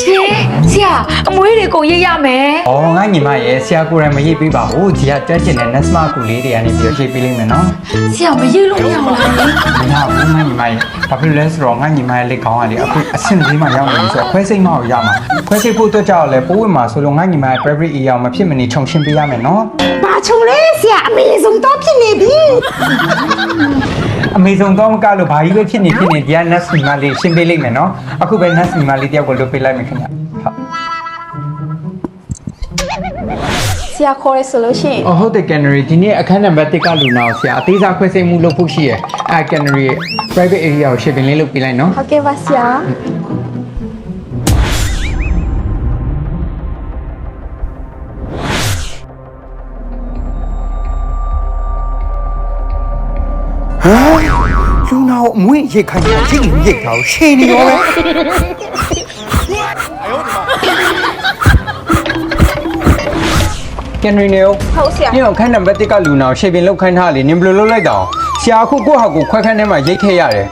ရှင်ဆရာအမွေးတွေကိုရိတ်ရမယ်။အော်ငါညီမရဲ့ဆရာကိုယ်တိုင်မရေးပေးပါဘူး။ဒီကတက်ကျင်တဲ့ Nesma ကူလေးတွေကနေပြီးတော့ရေးပေးလိမ့်မယ်နော်ဆရာမရိတ်လို့မရဘူးလား။မရဘူးငါညီမရဲ့ဘာဖြစ်လို့လဲဆိုတော့ငါညီမရဲ့လက်ကောင်းကလေအခုအဆင့်လေးမှရောက်နေပြီဆိုတော့ခွဲစိတ်မအောင်ရမှာ။ခွဲစိတ်ဖို့အတွက်ကြောက်လဲပိုးဝင်မှာဆိုလို့ငါညီမရဲ့ Burberry အရောင်မဖြစ်မနေခြုံရှင်းပေးရမယ်နော်ဘာချုံလဲဆရာအမေဆုံးတော့ဖြစ်နေပြီ။ အမေဆုံးတော့မကလို့ဘာကြီးပဲဖြစ်နေဖြစ်နေဒီက Nes ညီမလေးရှင်းပေးလိမ့်မယ်နော်။အခုပဲ Nes ညီမလေးတယောက်ကိုလွတ်ပေးလိုက်မယ်ခင်ဗျ။ဟုတ်ဆရာခေါ်ရဲဆိုလို့ရှိရင်။အော်ဟုတ်တယ် Canary ဒီနေ့အခန်းနံပါတ်1ကလူနာကိုဆရာအသေးစားခွဲစိတ်မှုလုပ်ဖို့ရှိရယ်။အဲ Canary ရဲ့ private area ကို shipping လေးလုပ်ပေးလိုက်နော်။ဟုတ်ကဲ့ပါဆရာ လူနာကိုအမွေးရိတ်ခိုင်းတာချိတ်ရိတ်တာကိုရှင်းနေရောပဲကန်ရီနေကိုဟုတ်ဆရာညောင်ခန်းနံပါတ်1ကလူနာကိုရှေ့ပြင်လောက်ခိုင်းထားလေနင်ဘယ်လိုလုပ်လိုက်တာအောင်ဆရာအခုကိုယ့်ဟာကိုယ်ခွဲခန်းထဲမှာရိတ်ခဲ့ရတယ်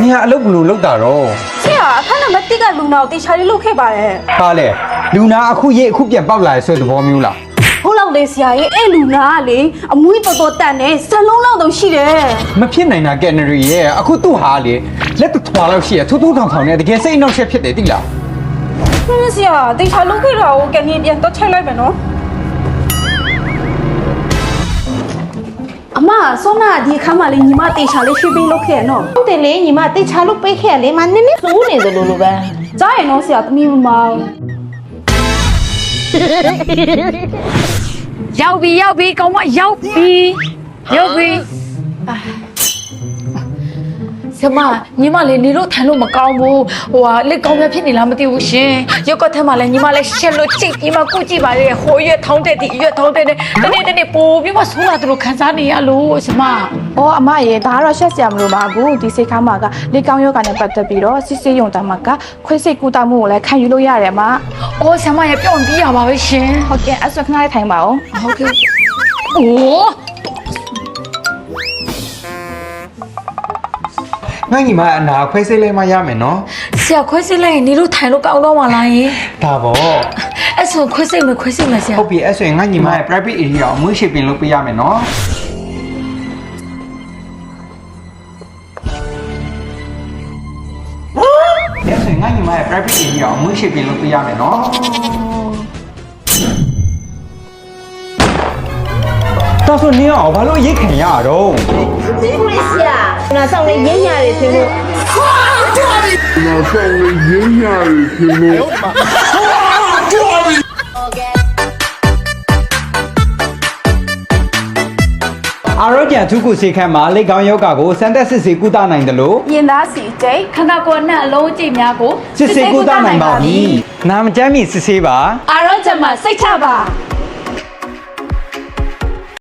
နင်ဟာအလုပ်ဘယ်လိုလုပ်တာတော့ဆရာအခန်းနံပါတ်1ကလူနာကိုတေချာလေးလုပ်ခဲ့ပါတယ်ဟာလေလူနာအခုရိတ်အခုပြန်ပေါက်လာရဆိုတဲ့သဘောမျိုးလား ဟုတ်လောက်လေဆရာရဲ့အဲ့လူနာကလေအမွှေးတော်တော်တန်နေစလုံးလောက်တော့ရှိတယ်မဖြစ်နိုင်တာကန်ရီရဲ့အခုသူ့ဟာလေလက်တထွာလောက်ရှိရထူးထူးထောင်ထောင်နဲ့တကယ်စိတ်အနှောက်အယှက်ဖြစ်တယ်သိလားဟင်းဆရာတေချာလုပ်ခဲ့တာကိုကနေပြန်တော့ချိန်လိုက်မယ်နော်အမဆောနာဒီခါမှလေညီမတေချာလေးရွှေ့ပေးလုပ်ခဲ့ရနော်ဟုတ်တယ်လေညီမတိတ်ချလို့ပေးခဲ့ရလေမနည်းနည်းလူနေသလိုလိုပဲကြားရင်တော့ဆရာသမီးမမောင် ရောက်ပြီရောက်ပြီကောင်းမရောက်ပြီရောက်ပြီအာ ဆမညီမလေးနေလို့ထိုင်လို့မကောင်းဘူးဟိုဟာလက်ကောင်းပြဖြစ်နေလားမသိဘူးရှင်ရုပ်ကထက်မှလည်းညီမလေးရှက်လို့ကြိတ်ပြီးမှကိုကြည့်ပါလေဟိုရွက်ထောင်းတဲ့ဒီရွက်ထောင်းတဲ့တနေ့တနေ့ပို့ပြီးမှဆိုးလာတယ်လို့ခံစားနေရလို့ဆမ။အော်အမရေဒါကတော့ရှက်စရာမလိုပါဘူးဒီစိတ်ခါမှာကလေကောင်းယောဂနဲ့ပတ်သက်ပြီးတော့စစ်စစ်ယုံတမ်းမှာကခွဲစိတ်ကူတာမှုကိုလည်းခံယူလို့ရတယ်အမအော်ဆမရပြောင်းပြီးရပါပဲရှင်။ဟုတ်ကဲ့အဲ့ဆိုခဏလေးထိုင်ပါဦးဟုတ်ကဲ့အိုး ငါညီမအနာခွဲစိတ်လိုက်မှရမယ်နော်ဆရာခွဲစစ်လိုက်ရင်နေလို့ထိုင်လို့ကောင်းတော့မလားယင်ဒါပေါ့အဲ့ဆိုခွဲစိတ်မယ်ခွဲစိတ်မယ်ဆရာဟုတ်ပြီအဲ့ဆိုရင်ငါညီမရဲ့ private area ကိုအမွေးရှေ့ပြင်လုပ်ပေးရမယ်နော်အဲ့ဆိုရင်ငါညီမရဲ့ private area ကိုအမွေးရှေ့ပြင်လုပ်ပေးရမယ်နော်တော့ဆိုနေအောင်ဘာလို့ရိတ်ခံရတော့ ဒီလိုလေဆရာ နာဆောင်လေးရင်းရတယ်သင်လို့အာရောဂျံထုခုစေခန်းမှာလက်ကောင်းယောဂကိုစမ်းသက်စစ်ဆေးကုသနိုင်တယ်လို့ရင်သားစီကျိတ်ခန္ဓာကိုယ်နဲ့အလုံးအကျိတ်များကိုစစ်ဆေးကုသနိုင်ပါပြီနာမကျမ်းမီစစ်ဆေးပါအာရောဂျမစိတ်ချပါ